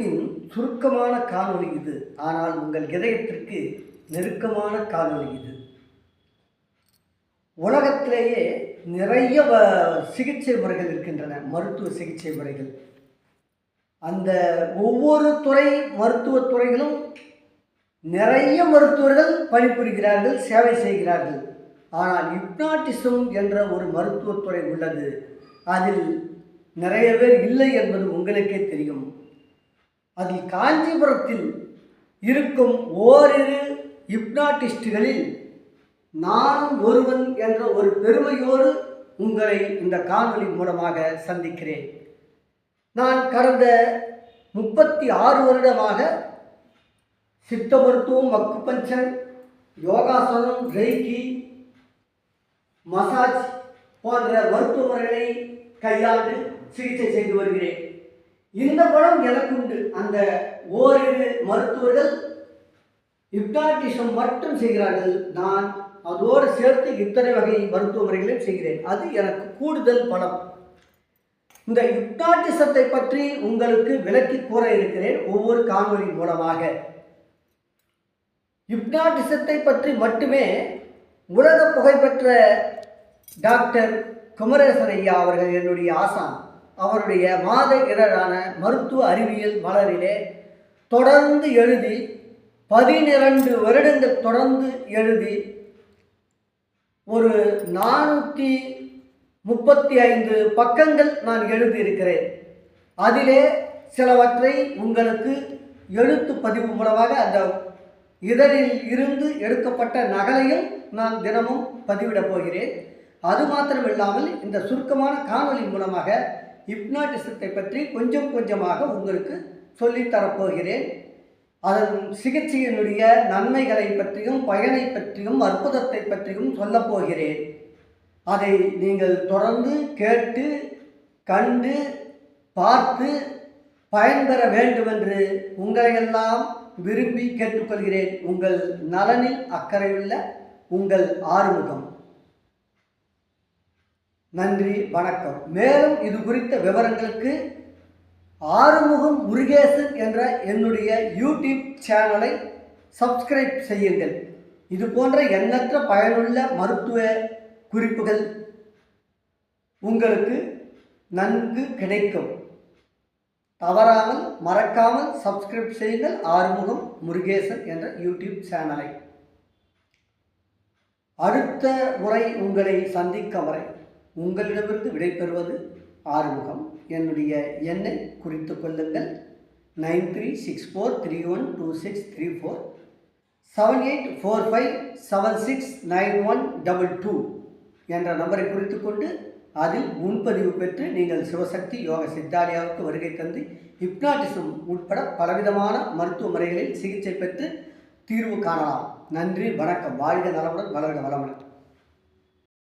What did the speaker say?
தொகுப்பின் சுருக்கமான காணொளி இது. ஆனால் உங்கள் இதயத்திற்கு நெருக்கமான காணொளி இது. உலகத்திலேயே நிறைய வ- சிகிச்சை முறைகள் இருக்கின்றன மருத்துவ சிகிச்சை முறைகள். அந்த ஒவ்வொரு துறை மருத்துவத்துறைகளும் நிறைய மருத்துவர்கள் பணிபுரிகிறார்கள் சேவை செய்கிறார்கள். ஆனால் ஹிப்னாட்டிசம் என்ற ஒரு மருத்துவத்துறை உள்ளது. அதில் நிறைய பேர் இல்லை என்பது உங்களுக்கே தெரியும். அதில் காஞ்சிபுரத்தில் இருக்கும் ஓரிரு ஹிப்னாட்டிஸ்டுகளில் நானும் ஒருவன் என்ற ஒரு பெருமையோடு உங்களை இந்த காணொலி மூலமாக சந்திக்கிறேன். நான் கடந்த முப்பத்தி ஆறு வருடமாக சித்த மருத்துவம் மக்குபஞ்சர் யோகாசனம் ரெய்கி மசாஜ் போன்ற மருத்துவ முறைகளை கையாண்டு சிகிச்சை செய்து வருகிறேன். இந்த படம் எனக்குண்டு அந்த ஓரிரு மருத்துவர்கள் ஹிப்னாட்டிசம் மட்டும் செய்கிறார்கள். நான் அதோடு சேர்த்து இத்தனை வகை மருத்துவ முறைகளையும் செய்கிறேன். அது எனக்கு கூடுதல் பணம். இந்த ஹிப்னாட்டிசத்தை பற்றி உங்களுக்கு விளக்கி கூற இருக்கிறேன் ஒவ்வொரு காணொலி மூலமாக. ஹிப்னாட்டிசத்தை பற்றி மட்டுமே உலக புகழ்பெற்ற டாக்டர் குமரேசன் ஐயா அவர்கள் என்னுடைய ஆசான். அவருடைய மாத இதழான மருத்துவ அறிவியல் மலரிலே தொடர்ந்து எழுதி பதினிரண்டு வருடங்கள் தொடர்ந்து எழுதி ஒரு நானூற்றி முப்பத்தி ஐந்து பக்கங்கள் நான் எழுதியிருக்கிறேன். அதிலே சிலவற்றை உங்களுக்கு எழுத்து பதிவு மூலமாக அந்த இதழில் இருந்து எடுக்கப்பட்ட நகலையும் நான் தினமும் பதிவிடப் போகிறேன். அது மாத்திரம் இல்லாமல் இந்த சுருக்கமான காணொலி மூலமாக ஹிப்னாட்டிசத்தை பற்றி கொஞ்சம் கொஞ்சமாக உங்களுக்கு சொல்லித்தரப்போகிறேன் அதன் சிகிச்சையினுடைய நன்மைகளை பற்றியும் பயனை பற்றியும் அற்புதத்தை பற்றியும் சொல்லப் போகிறேன். அதை நீங்கள் தொடர்ந்து கேட்டு கண்டு பார்த்து பயன்பெற வேண்டுமென்று உங்களையெல்லாம் விரும்பி கேட்டுக்கொள்கிறேன். உங்கள் நலனில் அக்கறையுள்ள உங்கள் ஆறுமுகம். நன்றி வணக்கம். மேலும் இது குறித்த விவரங்களுக்கு ஆறுமுகம் முருகேசன் என்ற என்னுடைய யூடியூப் சேனலை சப்ஸ்கிரைப் செய்யுங்கள். இது போன்ற எண்ணற்ற பயனுள்ள மருத்துவ குறிப்புகள் உங்களுக்கு நன்கு கிடைக்கும். தவறாமல் மறக்காமல் சப்ஸ்கிரைப் செய்யுங்கள். ஆறுமுகம் முருகேசன் என்ற யூடியூப் சேனலை. அடுத்த முறை உங்களை சந்திக்கும் வரை உங்களிடமிருந்து விடைபெறுவது ஆறுமுகம். என்னுடைய எண்ணை குறித்து கொள்ளுங்கள். Nine three six four three one two six three four. Seven eight four five seven six nine one double two என்ற நம்பரை குறித்து கொண்டு அதில் முன்பதிவு பெற்று நீங்கள் சிவசக்தி யோக சித்தாலயாவுக்கு வருகை தந்து ஹிப்னாட்டிசம் உட்பட பலவிதமான மருத்துவ முறைகளில் சிகிச்சை பெற்று தீர்வு காணலாம். நன்றி வணக்கம். வாழ்க நலமுடன் வளர்க வளமுடன்.